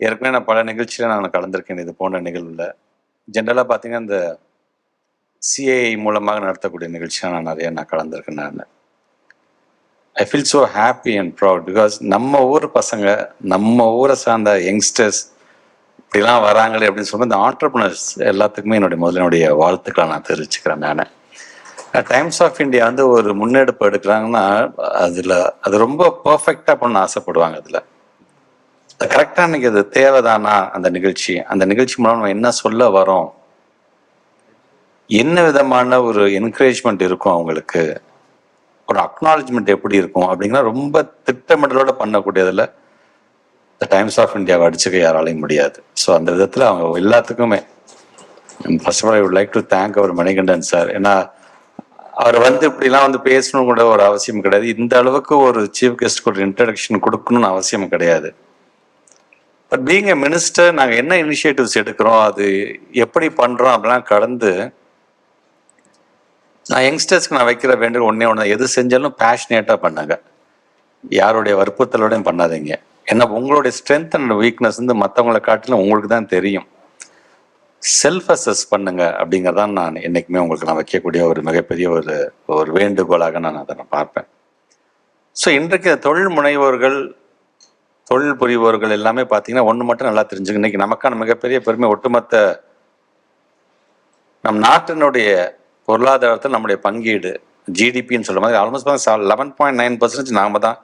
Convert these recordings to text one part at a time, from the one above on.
ஏற்கனவே நான் பல நிகழ்ச்சியில் நான் கலந்திருக்கேன். இது போன்ற நிகழ்வில் ஜென்ரலாக பார்த்தீங்கன்னா இந்த சிஏஐ மூலமாக நடத்தக்கூடிய நிகழ்ச்சியாக நான் நிறைய நான் கலந்துருக்கேன் நான். I feel so happy and proud because நம்ம ஊர் பசங்க நம்ம ஊரை சார்ந்த யங்ஸ்டர்ஸ் இப்படிலாம் வராங்களே அப்படின்னு சொல்லி இந்த ஆண்டர்பனர்ஸ் எல்லாத்துக்குமே என்னுடைய முதல்ல என்னுடைய வாழ்த்துக்களை நான் தெரிவிச்சுக்கிறேன் நான். டைம்ஸ் ஆஃப் இந்தியா வந்து ஒரு முன்னெடுப்பு எடுக்கிறாங்கன்னா அதில் அது ரொம்ப பர்ஃபெக்டாக பண்ண ஆசைப்படுவாங்க அதில். கரெக்டாக எனக்கு அது தேவைதானா அந்த நிகழ்ச்சி? அந்த நிகழ்ச்சி மூலம் நம்ம என்ன சொல்ல வரோம்? என்ன விதமான ஒரு என்கரேஜ்மெண்ட் இருக்கும் அவங்களுக்கு? ஒரு அக்னாலஜ்மெண்ட் எப்படி இருக்கும்? அப்படிங்கிற ரொம்ப திட்டமிடலோட பண்ணக்கூடியதில் த டைம்ஸ் ஆஃப் இந்தியாவை அடிச்சுக்க யாராலையும் முடியாது. ஸோ அந்த விதத்தில் அவங்க எல்லாத்துக்குமே. First of all I would like to thank our Manikandan sir ஏன்னா அவர் வந்து இப்படிலாம் வந்து பேசணும் கூட ஒரு அவசியம் கிடையாது. இந்த அளவுக்கு ஒரு சீஃப் கெஸ்ட் ஒரு இன்ட்ரடக்ஷன் கொடுக்கணும்னு அவசியம் கிடையாது. பட் பீங் எ மினிஸ்டர் நாங்கள் என்ன இனிஷியேட்டிவ்ஸ் எடுக்கிறோம்? அது எப்படி பண்ணுறோம் அப்படிலாம் கடந்து நான் யங்ஸ்டர்ஸ்க்கு நான் வைக்கிற வேண்டிய ஒன்றே ஒன்று எது செஞ்சாலும் பேஷனேட்டாக பண்ணுங்க. யாருடைய வற்புறுத்தலோடையும் பண்ணாதீங்க. ஏன்னா உங்களுடைய ஸ்ட்ரென்த் அண்ட் வீக்னஸ் வந்து மற்றவங்களை காட்டிலும் உங்களுக்கு தான் தெரியும். செல்ஃப் அசஸ் பண்ணுங்க அப்படிங்கிறதான் நான் என்றைக்குமே உங்களுக்கு நான் வைக்கக்கூடிய ஒரு மிகப்பெரிய ஒரு ஒரு வேண்டுகோளாக நான் அதை நான் பார்ப்பேன். ஸோ இன்றைக்கு தொழில் முனைவோர்கள் தொழில் புரிபவர்கள் எல்லாமே பார்த்தீங்கன்னா ஒன்று மட்டும் நல்லா தெரிஞ்சுங்க இன்னைக்கு நமக்கான மிகப்பெரிய பெருமை ஒட்டுமொத்த நம் நாட்டினுடைய பொருளாதாரத்தில் நம்முடைய பங்கீடு ஜிடிபின்னு சொல்ல மாதிரி almost eleven point nine percentage நாம தான்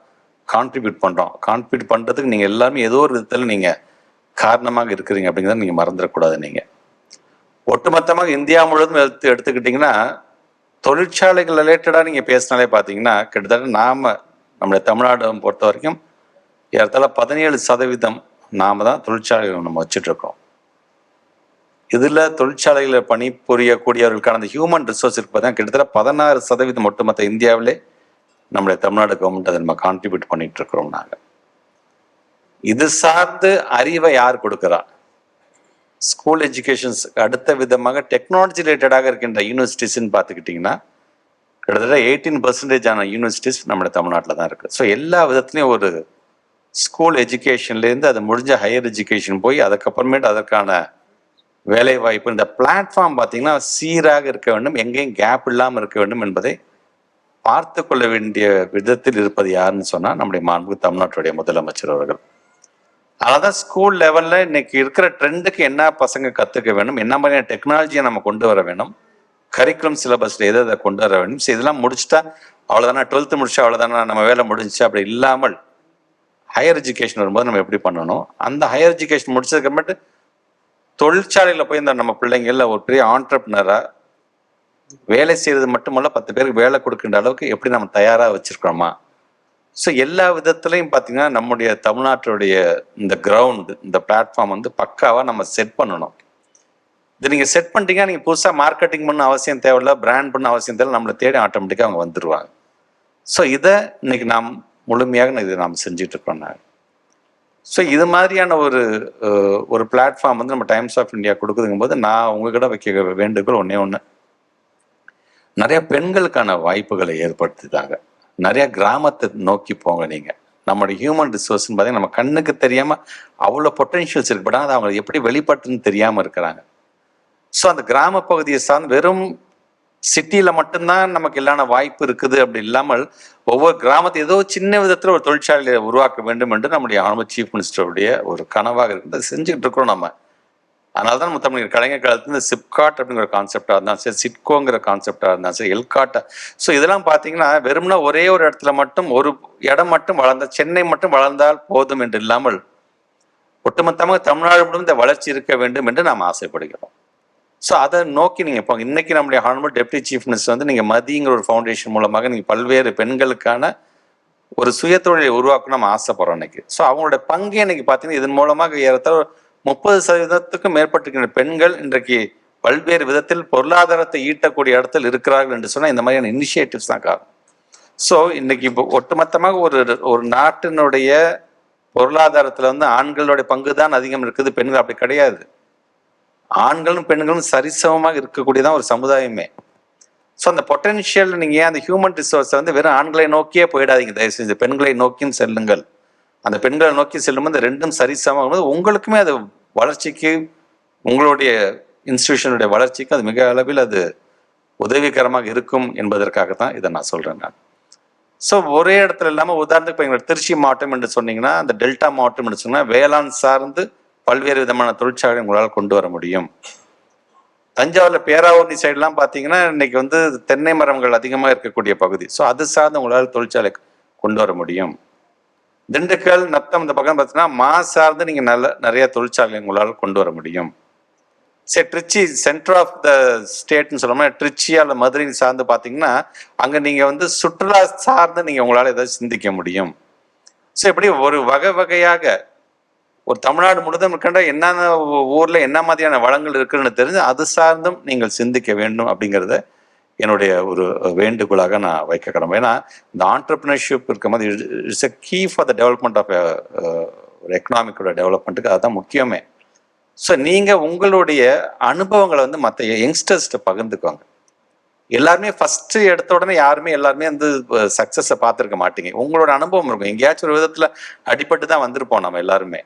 கான்ட்ரிபியூட் பண்ணுறோம் கான்ட்ரிபியூட் பண்ணுறதுக்கு நீங்கள் எல்லாருமே ஏதோ ஒரு விதத்தில் நீங்கள் காரணமாக இருக்கிறீங்க அப்படிங்கிறத நீங்கள் மறந்துடக்கூடாது நீங்கள் ஒட்டுமொத்தமாக இந்தியா முழுவதும் எடுத்து எடுத்துக்கிட்டிங்கன்னா தொழிற்சாலைகள் ரிலேட்டடாக நீங்கள் பேசினாலே பார்த்தீங்கன்னா கிட்டத்தட்ட நாம் நம்முடைய தமிழ்நாடு பொறுத்த வரைக்கும் ஏறத்தாழ பதினேழு சதவீதம் நாம் தான் தொழிற்சாலைகள் நம்ம வச்சுட்ருக்கோம் இதில் தொழிற்சாலைகளில் தொழிற்சாலைகளில் பணிபுரியக்கூடியவர்களுக்கான அந்த ஹியூமன் ரிசோர்ஸ் இருக்கு தான் கிட்டத்தட்ட பதினாறு சதவீதம் ஒட்டுமொத்த இந்தியாவிலே நம்முடைய தமிழ்நாடு கவர்மெண்ட் அதை நம்ம கான்ட்ரிபியூட் பண்ணிட்டு இருக்கிறோம் நாங்கள் இது சார்ந்து அறிவை யார் கொடுக்குறா? ஸ்கூல் எஜுகேஷன்ஸ் அடுத்த விதமாக டெக்னாலஜி ரிலேட்டடாக இருக்கின்ற யூனிவர்சிட்டிஸ்ன்னு பார்த்துக்கிட்டிங்கன்னா கிட்டத்தட்ட எயிட்டீன் பர்சன்டேஜ் ஆன யூனிவர்சிட்டிஸ் நம்முடைய தமிழ்நாட்டில் தான் இருக்குது ஸோ எல்லா விதத்துலேயும் ஒரு ஸ்கூல் எஜுகேஷன்லேருந்து அது முடிஞ்ச ஹையர் எஜுகேஷன் போய் அதுக்கப்புறமேட்டு அதற்கான வேலை வாய்ப்பு இந்த பிளாட்ஃபார்ம் பார்த்தீங்கன்னா சீராக இருக்க வேண்டும் எங்கேயும் கேப் இல்லாமல் இருக்க வேண்டும் என்பதை பார்த்து கொள்ள வேண்டிய விதத்தில் இருப்பது யாருன்னு சொன்னால் நம்முடைய மாண்பு தமிழ்நாட்டுடைய முதலமைச்சர் அவர்கள். அதான் ஸ்கூல் லெவலில் இன்னைக்கு இருக்கிற ட்ரெண்டுக்கு என்ன பசங்க கற்றுக்க வேணும் என்ன மாதிரியான டெக்னாலஜியை நம்ம கொண்டு வர வேணும் கரிக்குலம் சிலபஸில் எதை அதை கொண்டு வர வேண்டும். So இதெல்லாம் முடிச்சுட்டா அவ்வளோதானா டுவெல்த்து முடிச்சா அவ்வளோதானா நம்ம வேலை முடிஞ்சுச்சு? அப்படி இல்லாமல் ஹையர் எஜுகேஷன் வரும்போது நம்ம எப்படி பண்ணணும்? அந்த ஹையர் எஜுகேஷன் முடிச்சதுக்கு தொழிற்சாலையில் போய் இந்த நம்ம பிள்ளைங்கள ஒரு பெரிய ஆண்டர்பிரினரா வேலை செய்கிறது மட்டுமல்ல பத்து பேருக்கு வேலை கொடுக்கின்ற அளவுக்கு எப்படி நம்ம தயாராக வச்சுருக்கிறோமா? ஸோ எல்லா விதத்துலையும் பார்த்தீங்கன்னா நம்முடைய தமிழ்நாட்டுடைய இந்த கிரவுண்டு இந்த பிளாட்ஃபார்ம் வந்து பக்காவாக நம்ம செட் பண்ணணும். இது நீங்கள் செட் பண்ணிட்டீங்கன்னா நீங்கள் புதுசாக மார்க்கெட்டிங் பண்ண அவசியம் தேவையில்ல பிராண்ட் பண்ண அவசியம் தேவை நம்மளை தேடி ஆட்டோமேட்டிக்காக அவங்க வந்துடுவாங்க ஸோ இதை இன்னைக்கு நாம் முழுமையாக இதை நாம் செஞ்சுட்டு இருக்கோம் நாங்கள் ஸோ இது மாதிரியான ஒரு ஒரு பிளாட்ஃபார்ம் வந்து நம்ம டைம்ஸ் ஆஃப் இந்தியா கொடுக்குதுங்கும் போது நான் உங்ககிட்ட வைக்க வேண்டுகோள் ஒன்றே ஒன்று நிறைய பெண்களுக்கான வாய்ப்புகளை ஏற்படுத்திட்டாங்க. நிறைய கிராமத்தை நோக்கி போங்க நீங்க. நம்மளோட ஹியூமன் ரிசோர்ஸ் பார்த்தீங்கன்னா நம்ம கண்ணுக்கு தெரியாம அவ்வளோ பொட்டென்ஷியல்ஸ் இருக்கு. பட் அது அவங்க எப்படி வெளிப்பட்டுன்னு தெரியாமல் இருக்கிறாங்க. ஸோ அந்த கிராம பகுதியை சார்ந்து வெறும் சிட்டியில் மட்டும்தான் நமக்கு இல்லாத வாய்ப்பு இருக்குது அப்படி இல்லாமல் ஒவ்வொரு கிராமத்தை ஏதோ சின்ன விதத்தில் ஒரு தொழிற்சாலையை உருவாக்க வேண்டும் என்று நம்முடைய ஆனந்த சீஃப் மினிஸ்டருடைய ஒரு கனவாக இருக்குது அதை இருக்கிறோம் நம்ம அதனால தான் நம்ம தமிழ் கலைஞர் காலத்துல இந்த சிப்காட் அப்படிங்கிற கான்செப்டாக இருந்தாலும் சரி சிட்கோங்கிற கான்செப்டாக இருந்தாலும் சரி எல்காட்டா. ஸோ இதெல்லாம் பார்த்தீங்கன்னா வெறும்னா ஒரே ஒரு இடத்துல மட்டும் ஒரு இடம் மட்டும் வளர்ந்த சென்னை மட்டும் வளர்ந்தால் போதும் என்று இல்லாமல் ஒட்டுமொத்தமாக தமிழ்நாடு முழுவதும் இந்த வளர்ச்சி இருக்க வேண்டும் என்று நாம் ஆசைப்படுகிறோம். ஸோ அதை நோக்கி நீங்கள் இப்போ இன்னைக்கு நம்முடைய ஹானபிள் டெப்டி சீஃப் மினிஸ்டர் வந்து நீங்கள் மதிங்கிற ஒரு ஃபவுண்டேஷன் மூலமாக நீங்கள் பல்வேறு பெண்களுக்கான ஒரு சுயதொழிலை உருவாக்கணும் நம்ம ஆசைப்படுறோம் இன்னைக்கு. ஸோ அவங்களோட பங்கு இன்னைக்கு பார்த்தீங்கன்னா இதன் மூலமாக ஏறத்தாழ முப்பது சதவீதத்துக்கும் மேற்பட்டிருக்கிற பெண்கள் இன்றைக்கு பல்வேறு விதத்தில் பொருளாதாரத்தை ஈட்டக்கூடிய இடத்தில் இருக்கிறார்கள் என்று சொன்னால் இந்த மாதிரியான இனிஷியேட்டிவ்ஸ் தான் காரணம். ஸோ இன்னைக்கு இப்போ ஒட்டுமொத்தமாக ஒரு ஒரு நாட்டினுடைய பொருளாதாரத்தில் வந்து ஆண்களுடைய பங்கு தான் அதிகம் இருக்குது பெண்கள் அப்படி கிடையாது. ஆண்களும் பெண்களும் சரிசமமாக இருக்கக்கூடியதான் ஒரு சமுதாயமே. ஸோ அந்த பொட்டென்ஷியல் நீங்கள் அந்த ஹியூமன் ரிசோர்ஸை வந்து வெறும் ஆண்களை நோக்கியே போயிடாதீங்க? தயவு செஞ்சு பெண்களை நோக்கியும் செல்லுங்கள். அந்த பெண்களை நோக்கி செல்லும்போது இந்த ரெண்டும் சரிசமம் உங்களுக்குமே அது வளர்ச்சிக்கு உங்களுடைய இன்ஸ்டிடியூஷனுடைய வளர்ச்சிக்கு அது மிக அளவில் அது உதவிகரமாக இருக்கும் என்பதற்காக தான் இதை நான் சொல்கிறேன் நான். ஸோ ஒரே இடத்துல இல்லாமல் உதாரணத்துக்கு இப்போ எங்களோட திருச்சி மாவட்டம் என்று சொன்னீங்கன்னா அந்த டெல்டா மாவட்டம் என்று சொன்னால் வேளாண் சார்ந்து பல்வேறு விதமான தொழிற்சாலை உங்களால் கொண்டு வர முடியும். தஞ்சாவூர்ல பேராவூர்னி சைடுலாம் பார்த்தீங்கன்னா இன்னைக்கு வந்து தென்னை மரங்கள் அதிகமாக இருக்கக்கூடிய பகுதி. ஸோ அது சார்ந்து உங்களால் தொழிற்சாலை கொண்டு வர முடியும். திண்டுக்கல் நத்தம் இந்த பக்கம் பார்த்தீங்கன்னா மா சார்ந்து நீங்கள் நல்ல நிறைய தொழிற்சாலை உங்களால் கொண்டு வர முடியும். சரி ட்ரிச்சி சென்டர் ஆஃப் த ஸ்டேட்னு சொல்லணும்னா ட்ரிச்சி அல்ல மதுரை சார்ந்து பார்த்தீங்கன்னா அங்கே நீங்கள் வந்து சுற்றுலா சார்ந்து நீங்கள் உங்களால் ஏதாவது சிந்திக்க முடியும். ஸோ இப்படி ஒரு வகை வகையாக ஒரு தமிழ்நாடு முழுதும் இருக்கின்ற என்னென்ன ஊர்ல என்ன மாதிரியான வளங்கள் இருக்குன்னு தெரிஞ்சு அது சார்ந்தும் நீங்கள் சிந்திக்க வேண்டும் அப்படிங்கிறத என்னுடைய ஒரு வேண்டுகோளாக நான் வைக்க கடமை. ஏன்னா இந்த ஆண்டர்பிரினர்ஷிப் மாதிரி it's a key for the development of ஒரு எக்கனாமிக்கோட டெவலப்மெண்ட்டுக்கு அதுதான் முக்கியமே. ஸோ நீங்கள் உங்களுடைய அனுபவங்களை வந்து மற்ற யங்ஸ்டர்ஸ்கிட்ட பகிர்ந்துக்கோங்க. எல்லாருமே ஃபர்ஸ்ட் எடுத்த உடனே யாருமே எல்லாருமே வந்து சக்ஸஸை பார்த்துருக்க மாட்டீங்க. உங்களோட அனுபவம் இருக்கும். எங்கேயாச்சும் ஒரு விதத்தில் அடிபட்டு தான் வந்திருப்போம் நம்ம எல்லாருமே.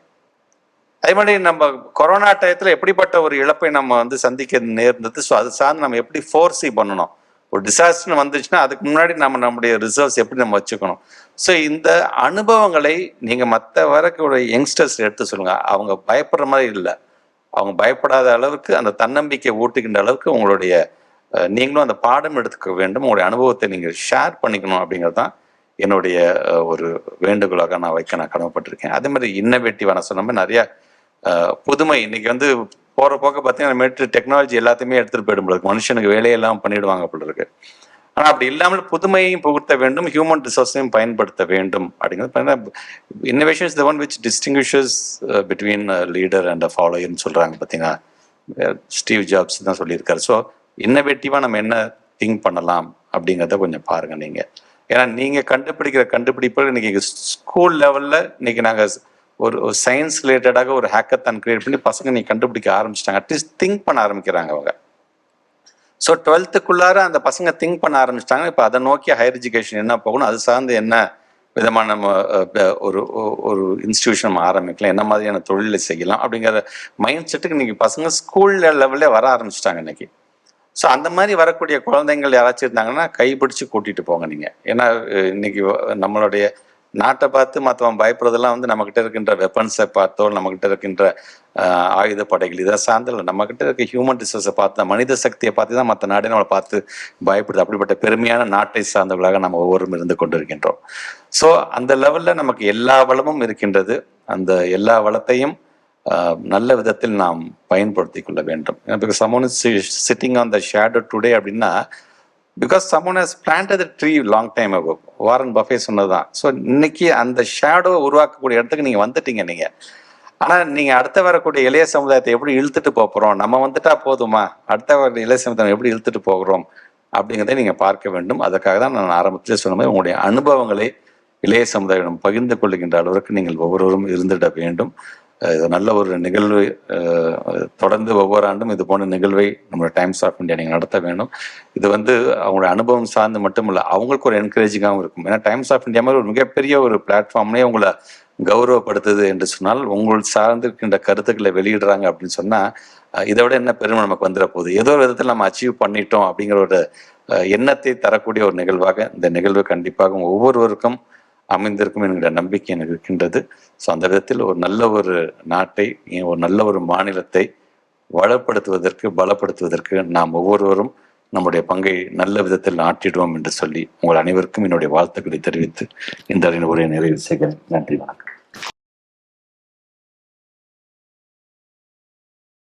அதே மாதிரி நம்ம கொரோனா டயத்தில் எப்படிப்பட்ட ஒரு இழப்பை நம்ம வந்து சந்திக்க நேர்ந்தது? ஸோ அது சார்ந்து நம்ம எப்படி ஃபோர்ஸி பண்ணணும்? ஒரு டிசாஸ்டர் வந்துச்சுன்னா அதுக்கு முன்னாடி நம்ம நம்முடைய ரிசர்வ்ஸ் எப்படி நம்ம வச்சுக்கணும்? ஸோ இந்த அனுபவங்களை நீங்கள் மற்ற வரக்கூடிய யங்ஸ்டர்ஸ் எடுத்து சொல்லுங்க. அவங்க பயப்படுற மாதிரி இல்லை. அவங்க பயப்படாத அளவுக்கு அந்த தன்னம்பிக்கை ஊட்டுகின்ற அளவுக்கு உங்களுடைய நீங்களும் அந்த பாடம் எடுத்துக்க வேண்டும். உங்களுடைய அனுபவத்தை நீங்கள் ஷேர் பண்ணிக்கணும் அப்படிங்கிறது தான் என்னுடைய ஒரு வேண்டுகோளாக நான் வைக்க நான் கடமைப்பட்டிருக்கேன். அதே மாதிரி இன்னவேட்டிவான சொன்ன மாதிரி நிறையா புதுமை. இன்னைக்கு வந்து போற போக்க பார்த்தீங்கன்னா மேட்டு டெக்னாலஜி எல்லாத்தையுமே எடுத்துகிட்டு போயிடும் போல இருக்கு. மனுஷனுக்கு வேலையெல்லாம் பண்ணிடுவாங்க போல இருக்கு. அப்படி இல்லாமல் புதுமையும் புகுத்த வேண்டும் ஹியூமன் ரிசோர்ஸையும் பயன்படுத்த வேண்டும் அப்படிங்கிறது innovation is the one which distinguishes between leader and ஃபாலோயர்னு சொல்கிறாங்க பார்த்தீங்கன்னா ஸ்டீவ் uh, uh, ஜாப்ஸ் தான் சொல்லியிருக்காரு. ஸோ இன்னோவேட்டிவாக நம்ம என்ன திங்க் பண்ணலாம் அப்படிங்கிறத கொஞ்சம் பாருங்க நீங்கள் ஏன்னா நீங்கள் கண்டுபிடிக்கிற கண்டுபிடிப்புகள் இன்னைக்கு ஸ்கூல் லெவலில் இன்னைக்கு நாங்கள் ஒரு சயின்ஸ் ரிலேட்டடாக ஒரு ஹேக்கத்தான் கிரியேட் பண்ணி பசங்க நீ கண்டுபிடிக்க ஆரம்பிச்சிட்டாங்க. அட்லீஸ்ட் திங்க் பண்ண ஆரம்பிக்கிறாங்க அவங்க. ஸோ டுவெல்த்துக்குள்ளார அந்த பசங்க திங்க் பண்ண ஆரம்பிச்சிட்டாங்க. இப்போ அதை நோக்கி ஹையர் எஜுகேஷன் என்ன போகணும்? அது சார்ந்து என்ன விதமான நம்ம ஒரு ஒரு இன்ஸ்டிடியூஷன் நம்ம ஆரம்பிக்கலாம்? என்ன மாதிரியான தொழிலை செய்யலாம்? அப்படிங்கிற மைண்ட் செட்டுக்கு இன்னைக்கு பசங்க ஸ்கூல் லெவல்லே வர ஆரம்பிச்சிட்டாங்க இன்னைக்கு. ஸோ அந்த மாதிரி வரக்கூடிய குழந்தைங்கள் யாராச்சும் இருந்தாங்கன்னா கைப்பிடிச்சு கூட்டிகிட்டு போங்க நீங்கள் ஏன்னா இன்னைக்கு நம்மளுடைய நாட்டை பார்த்து மற்றவன் பயப்படுறதெல்லாம் வந்து நம்மகிட்ட இருக்கின்ற வெப்பன்ஸை பார்த்தோ நம்மகிட்ட இருக்கின்ற ஆயுத படைகள் இதை சார்ந்தில் நம்மகிட்ட இருக்க ஹியூமன் ரிசோர்ஸை பார்த்து தான் மனித சக்தியை பார்த்து தான் மற்ற நாடே நம்மளை பார்த்து பயப்படுது. அப்படிப்பட்ட பெருமையான நாட்டை சார்ந்தவர்களாக நம்ம ஒவ்வொருவரும் இருந்து கொண்டிருக்கின்றோம். ஸோ அந்த லெவல்ல நமக்கு எல்லா வளமும் இருக்கின்றது. அந்த எல்லா வளத்தையும் ஆஹ், நல்ல விதத்தில் நாம் பயன்படுத்தி கொள்ள வேண்டும். Because someone sitting on the shadow today அப்படின்னா because someone has planted the tree long time ago Warren Buffett சொன்னதுதான். ஸோ இன்னைக்கு அந்த ஷேடோவை உருவாக்கக்கூடிய இடத்துக்கு நீங்கள் வந்துட்டீங்க நீங்கள் ஆனால் நீங்கள் அடுத்த வரக்கூடிய இளைய சமுதாயத்தை எப்படி இழுத்துட்டு போகிறோம் நம்ம வந்துட்டா போதுமா? அடுத்த வர இளைய சமுதாயம் எப்படி இழுத்துட்டு போகிறோம்? அப்படிங்கிறத நீங்கள் பார்க்க வேண்டும். அதற்காக தான் நான் ஆரம்பத்திலே சொன்ன மாதிரி உங்களுடைய அனுபவங்களை இளைய சமுதாயம் பகிர்ந்து கொள்கின்ற அளவிற்கு நீங்கள் ஒவ்வொருவரும் இருந்துட வேண்டும். இது நல்ல ஒரு நிகழ்வு தொடர்ந்து ஒவ்வொரு ஆண்டும் இது போன்ற நிகழ்வை நம்மளோட டைம்ஸ் ஆஃப் இந்தியா நீங்கள் நடத்த வேண்டும். இது வந்து அவங்களோட அனுபவம் சார்ந்து மட்டும் இல்லை அவங்களுக்கு ஒரு என்கரேஜிங்காகவும் இருக்கும். ஏன்னா டைம்ஸ் ஆஃப் இந்தியா மாதிரி ஒரு மிகப்பெரிய ஒரு பிளாட்ஃபார்ம்லேயே உங்களை கௌரவப்படுத்துது என்று சொன்னால் உங்கள் சார்ந்து இருக்கின்ற கருத்துக்களை வெளியிடுறாங்க அப்படின்னு சொன்னால் இதை விட என்ன பெருமை நமக்கு வந்துட போகுது? ஏதோ ஒரு விதத்தில் நம்ம அச்சீவ் பண்ணிட்டோம் அப்படிங்கிற ஒரு எண்ணத்தை தரக்கூடிய ஒரு நிகழ்வாக இந்த நிகழ்வு கண்டிப்பாக ஒவ்வொருவருக்கும் அமைந்திருக்கும் என்கிற நம்பிக்கை எனக்கு இருக்கின்றது. ஸோ அந்த விதத்தில் ஒரு நல்ல ஒரு நாட்டை ஒரு நல்ல ஒரு மாநிலத்தை வளப்படுத்துவதற்கு பலப்படுத்துவதற்கு நாம் ஒவ்வொருவரும் நம்முடைய பங்கை நல்ல விதத்தில் ஆற்றிடுவோம் என்று சொல்லி உங்கள் அனைவருக்கும் என்னுடைய வாழ்த்துக்களை தெரிவித்து இந்த உரையை நிறைவு செய்கிறேன். நன்றி வணக்கம்.